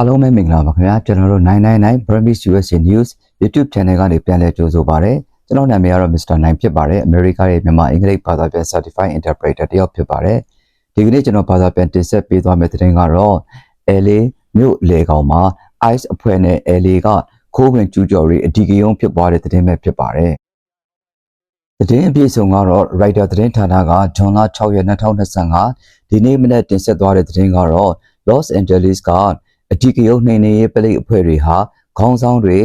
အားလုံးပဲမင်္ဂလာပါခင်ဗျာကျွန်တော်တို့999 Burmese USA News YouTube Channel ကနေပြန်လည်ကြိုဆိုပါရစေကျွန်တော်နာမည်ကတော့ Mr. 9ဖြစ်ပါတယ်အမေရိကရဲ့မြန်မာအင်္ဂလိပ်ဘာသာပြန် Certified Interpreter တယောက်ဖြစ်ပါတယ်ဒီကနေ့ကျွန်တော်ဘာသာပြန်တင်ဆက်ပေးသွားမယ့်သတင်းကတော့ LA မြို့လေကောင်မှာ ICE အဖွဲ့နဲ့ LA ကခိုးဝင်ကျူးကျော်ရေးအဓိကရုဏ်းဖြစ်ပွားတဲ့သတင်းပဲဖြစ်ပါတယ်သတင်းအပြည့်အစုံကတော့ Writer သတင်းဌာနကဂျွန်လ6ရက်2025ဒီနေ့မနေ့တင်ဆက်သွားတဲ့သတင်းကတော့ Los Angeles က အဓိကရုဏ်းနှိမ်နင်းရေးပလိတ်အဖွဲ့တွေဟာခေါင်းဆောင်တွေ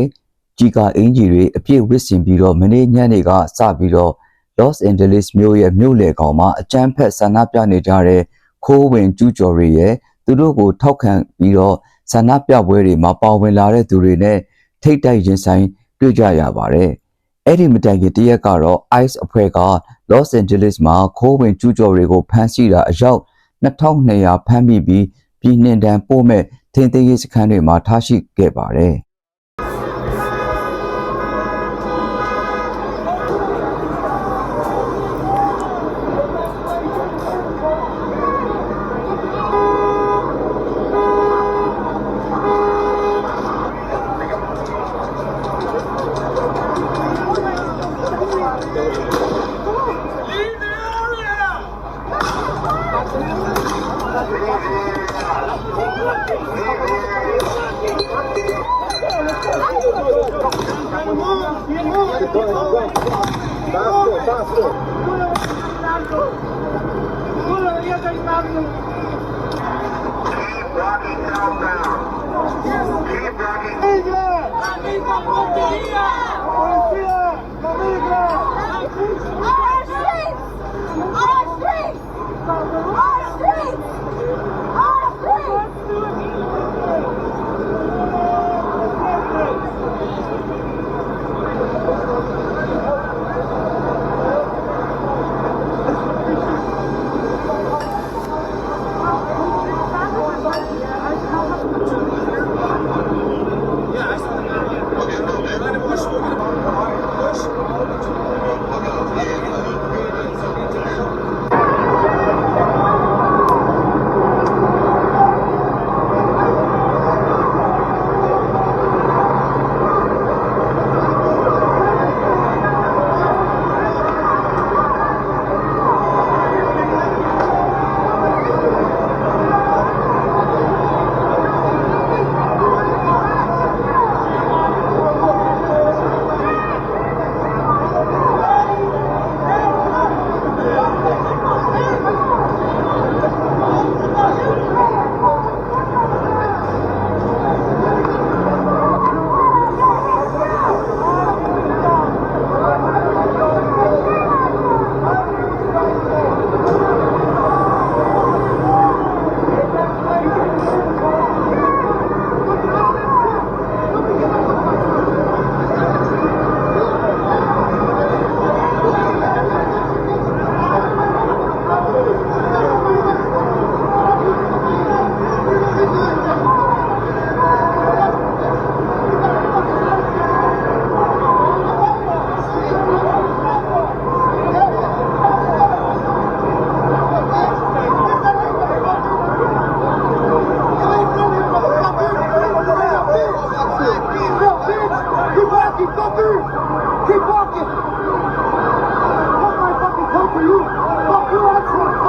ကြီးကာအင်ဂျီတွေအပြည့်ဝစ်ဆင်ပြီးတော့မနေ့ညနေကစပြီးတော့ Los Angeles မြို့ရဲ့မြို့လေကောင်မှာအကြမ်းဖက်ဆန္ဒပြနေကြတဲ့ခိုးဝင်ကျူးကျော်တွေရဲ့သူတို့ကိုထောက်ခံပြီးတော့ဆန္ဒပြပွဲတွေမှာပါဝင်လာတဲ့သူတွေနဲ့ထိတ်တိုက်ရင်ဆိုင်တွေ့ကြရပါတယ်။အဲ့ဒီမတိုင်ခင်တရက်ကတော့ ICE အဖွဲ့က Los Angeles မှာခိုးဝင်ကျူးကျော်တွေကိုဖမ်းဆီးတာအယောက်2200ဖမ်းမိပြီးပြည်နှင်တန်းပို့မဲ့ ထင်းသေးရေးစခန်းတွေမှာထားရှိခဲ့ပါတယ်။ you. Popular, popular,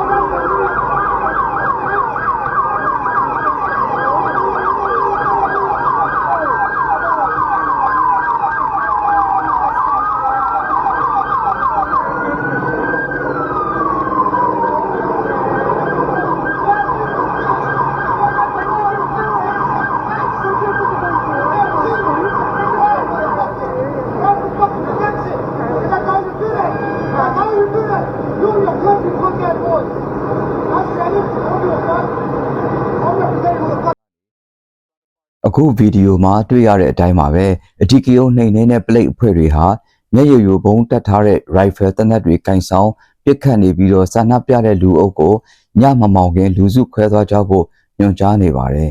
အခုဗီဒီယိုမှာတွေ့ရတဲ့အတိုင်းပါပဲအဓိကရုဏ်းနှိမ်နင်းတဲ့ပလိတ်အဖွဲ့တွေဟာမျက်ရည်ယိုဘုံတက်ထားတဲ့ rifle တနက်တွေကင်ဆောင်ပစ်ခတ်နေပြီးတော့ဆန္ဒပြတဲ့လူအုပ်ကိုညမမောင်ခင်လူစုခွဲသွားကြဖို့ညွှန်ကြားနေပါတယ်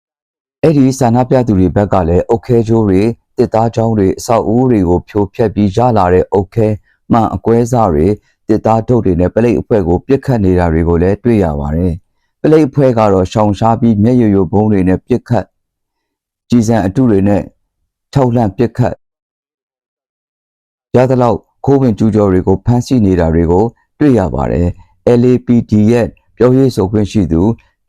။အဲ့ဒီဆန္ဒပြသူတွေဘက်ကလည်းအုတ်ခဲကျိုးတွေတစ်သားချောင်းတွေအဆောက်အဦတွေကိုဖြိုဖျက်ပြီးရလာတဲ့အုတ်ခဲမှန်အကွဲစားတွေတစ်သားထုတ်တွေနဲ့ပလိတ်အဖွဲ့ကိုပစ်ခတ်နေတာတွေကိုလည်းတွေ့ရပါတယ်။ပလိတ်အဖွဲ့ကတော့ရှောင်ရှားပြီးမျက်ရည်ယိုဘုံတွေနဲ့ပစ်ခတ် ကြည်စံအတုတွေနဲ့ထောက်လှန့်ပစ်ခတ်ရသလောက်ခိုးဝင်ကျူးကျော်တွေကိုဖမ်းဆီးနေတာတွေကို တွေ့ရပါတယ် LAPD ရဲ့ပြောရေးဆိုခွင့်ရှိသူ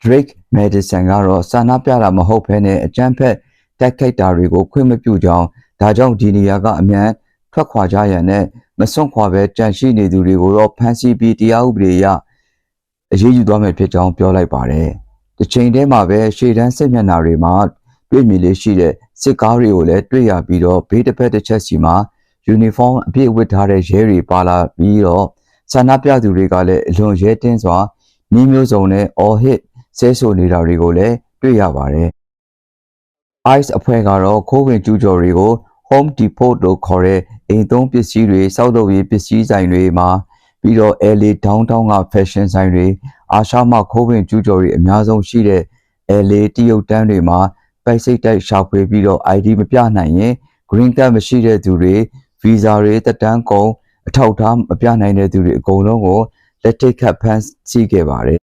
Drake Madison ကတော့စာနာပြတာမဟုတ်ဘဲနဲ့အကြမ်းဖက်တိုက်ခိုက်တာတွေကိုခွင့်မပြုကြောင်းဒါကြောင့်ဒီနေရာကအမြန်ထွက်ခွာကြရန်နဲ့မစွန့်ခွာပဲကြန့်ရှိနေသူတွေကိုတော့ဖမ်းဆီးပြီးတရားဥပဒေအရအရေးယူသွားမယ်ဖြစ်ကြောင်းပြောလိုက်ပါတယ်။တစ်ချိန်တည်းမှာပဲရှေ့တန်းစစ်မျက်နှာတွေမှာ တွေ့မြင်လေးရှိတဲ့စစ်ကားတွေကိုလည်းတွေ့ရပြီးတော့ဘေးတစ်ဖက်တစ်ချက်စီမှာယူနီဖောင်းအပြည့်ဝတ်ထားတဲ့ရဲတွေပါလာပြီးတော့ဆန္ဒပြသူတွေကလည်းအလွန်ရဲတင်းစွာနှီးမျိုးစုံနဲ့အော်ဟစ်ဆဲဆိုနေတာတွေကိုလည်းတွေ့ရပါတယ်။ ICE အဖွဲ့ကတော့ခိုးဝင်ကျူးကျော်တွေကို Home Depot လို့ခေါ်တဲ့အိမ်သုံးပစ္စည်းတွေစောက်လုပ်ရေးပစ္စည်းဆိုင်တွေမှာပြီးတော့ LA Downtown က Fashion ဆိုင်တွေအာရှမှာခိုးဝင်ကျူးကျော်တွေအများဆုံးရှိတဲ့ LA တရုတ်တန်းတွေမှာ ပိုက်စိတ်တိုက်ရှာဖွေပြီးတော့ ID မပြနိုင်ရင် green card မရှိတဲ့သူတွေ visa တွေတက်တန်းကုန်အထောက်အထားမပြနိုင်တဲ့သူတွေအကုန်လုံးကိုလက်ထိတ်ခတ်ဖမ်းဆီးခဲ့ပါတယ်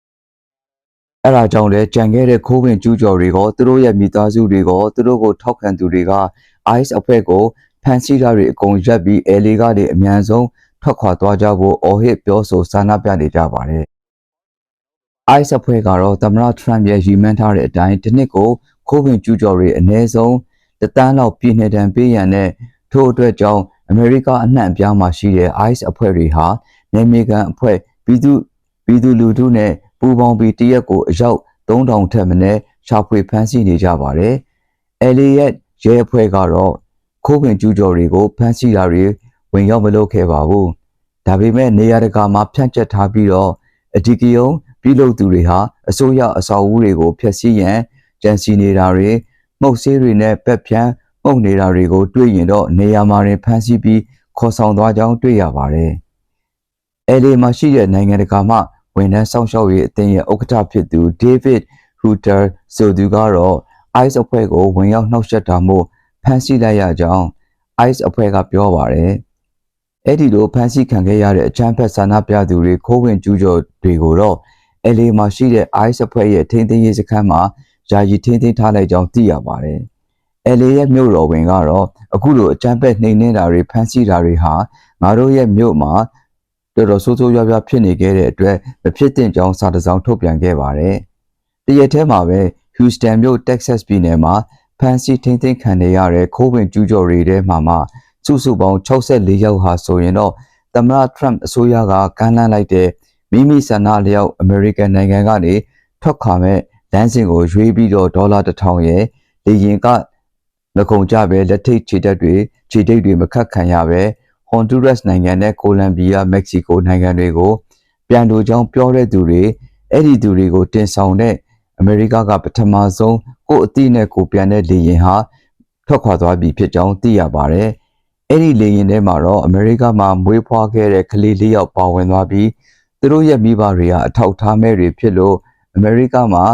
။အဲဒါကြောင့်လဲကြံခဲ့တဲ့ခိုးဝင်ကျူးကျော်တွေကသူတို့ရဲ့မိသားစုတွေကသူတို့ကိုထောက်ခံသူတွေက ICE အဖွဲ့ကိုဖမ်းဆီးတာတွေအကုန်ရပ်ပြီး LA ကနေအမြန်ဆုံးထွက်ခွာသွားကြဖို့အော်ဟစ်ပြောဆိုဆန္ဒပြနေကြပါတယ်။ ICE အဖွဲ့ကတော့သမ္မတ Trump ရဲ့ရည်မှန်းထားတဲ့အတိုင်းတစ်နှစ်ကို ခိုးဝင်ကျူးကျော်တွေအနည်းဆုံးတသန်းလောက်ပြည်내တံပေးရန်နဲ့ထို့အတွက်ကြောင့်အမေရိကအနှံ့အပြားမှာရှိတဲ့ ICE အဖွဲ့တွေဟာနေမြေကန်အဖွဲ့ပြည်သူပြည်သူလူထုနဲ့ပူးပေါင်းပြီးတရက်ကိုအယောက်3000ထက်မနည်းရှာဖွေဖမ်းဆီးနေကြပါတယ်။ LA ရဲ့ရဲအဖွဲ့ကတော့ခိုးဝင်ကျူးကျော်တွေကိုဖမ်းဆီးတာတွေဝင်ရောက်မလုပ်ခဲ့ပါဘူး။ဒါပေမဲ့နေရာတကာမှာဖြန့်ကျက်ထားပြီးတော့အဒီကယုံပြုလုပ်သူတွေဟာအစိုးရအဆောက်အဦတွေကိုဖျက်ဆီးရန် ကြံစီနေတာတွေမှုတ်ဆေးတွေနဲ့ပက်ဖြန်းမှုတ်နေတာတွေကိုတွေ့ရင်တော့နေရာမှာတွင်ဖမ်းဆီးပြီးခေါ်ဆောင်သွားကြောင်းတွေ့ရပါတယ်။ LA မှာရှိတဲ့နိုင်ငံတကာမှဝန်ထမ်းဆောင်ရှောက်ရေးအသင်းရဲ့ဥက္ကဋ္ဌဖြစ်သူ David Rutter ဆိုသူကတော့ ICE အဖွဲ့ကိုဝင်ရောက်နှောက်ယှက်တာမို့ဖမ်းဆီးလိုက်ရကြောင်း ICE အဖွဲ့ကပြောပါတယ်။အဲ့ဒီလိုဖမ်းဆီးခံခဲ့ရတဲ့အချမ်းဖက်ဆန္ဒပြသူတွေခိုးဝင်ကျူးကျော်တွေကိုတော့ LA မှာရှိတဲ့ ICE အဖွဲ့ရဲ့ထိန်းသိမ်းရေးစခန်းမှာ ယာယီထိန်းသိမ်းထားလိုက်ကြောင်းသိရပါတယ်။ LA ရဲ့မြို့တော်ဝင်ကတော့အခုလိုအကြမ်းဖက်နှိမ်နင်းတာတွေဖမ်းဆီးတာတွေဟာငါတို့ရဲ့မြို့မှာတော်တော်ဆိုးဆိုးရွားရွားဖြစ်နေခဲ့တဲ့အတွက်မဖြစ်သင့်ကြောင်းစာတစောင်းထုတ်ပြန်ခဲ့ပါတယ်။တရက်ထဲမှာပဲ Houston မြို့ Texas ပြည်နယ်မှာဖမ်းဆီးထိန်းသိမ်းခံနေရတဲ့ခိုးဝင်ကျူးကျော်တွေထဲမှာမှစုစုပေါင်း64ယောက်ဟာဆိုရင်တော့သမ္မတ Trump အစိုးရကကမ်းလှမ်းလိုက်တဲ့မိမိဆန္ဒလျောက်အမေရိကန်နိုင်ငံကနေထွက်ခွာမဲ့ လမ်းစဉ်ကိုရွေးပြီးတော့ဒေါ်လာ1000ရဲ့လေရင်ကငကုံကြပဲလက်ထိတ်ခြေတက်တွေခြေတိတ်တွေမခတ်ခံရပဲဟွန်ဒူရက်စ်နိုင်ငံနဲ့ကိုလံဘီယာမက္ကဆီကိုနိုင်ငံတွေကိုပြန်လိုကြောင်းပြောတဲ့သူတွေအဲ့ဒီသူတွေကိုတင်ဆောင်တဲ့အမေရိကကပထမဆုံးကိုယ့်အသည့်နဲ့ကိုပြန်တဲ့လေရင်ဟာထွက်ခွာသွားပြီဖြစ်ကြောင်းသိရပါတယ်။အဲ့ဒီလေရင်ထဲမှာတော့အမေရိကမှာမွေးဖွားခဲ့တဲ့ကလေးလေးယောက်ပါဝင်သွားပြီးသူတို့ရဲ့မိဘတွေကအထောက်ထားမဲ့တွေဖြစ်လို့အမေရိကမှာ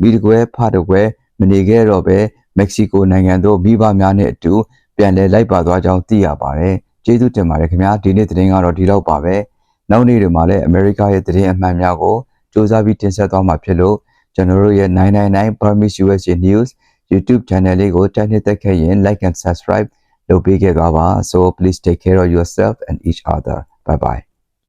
မိတကွဲဖတကွဲမနေခဲ့တော့ပဲမက္ကဆီကိုနိုင်ငံသို့မိဘများနဲ့အတူပြန်လည်လိုက်ပါသွားကြောင်းသိရပါတယ်။ကျေးဇူးတင်ပါတယ်ခင်ဗျာဒီနေ့သတင်းကတော့ဒီလောက်ပါပဲ။နောက်နေ့တွေမှာလည်းအမေရိကရဲ့သတင်းအမှန်များကိုစူးစမ်းပြီးတင်ဆက်သွားမှာဖြစ်လို့ကျွန်တော်တို့ရဲ့999 Burmese USA News YouTube channel လေးကိုတက်နှစ်သက်ခဲ့ရင် like and subscribe လုပ်ပေးခဲ့သွားပါ so please take care of yourself and each other bye bye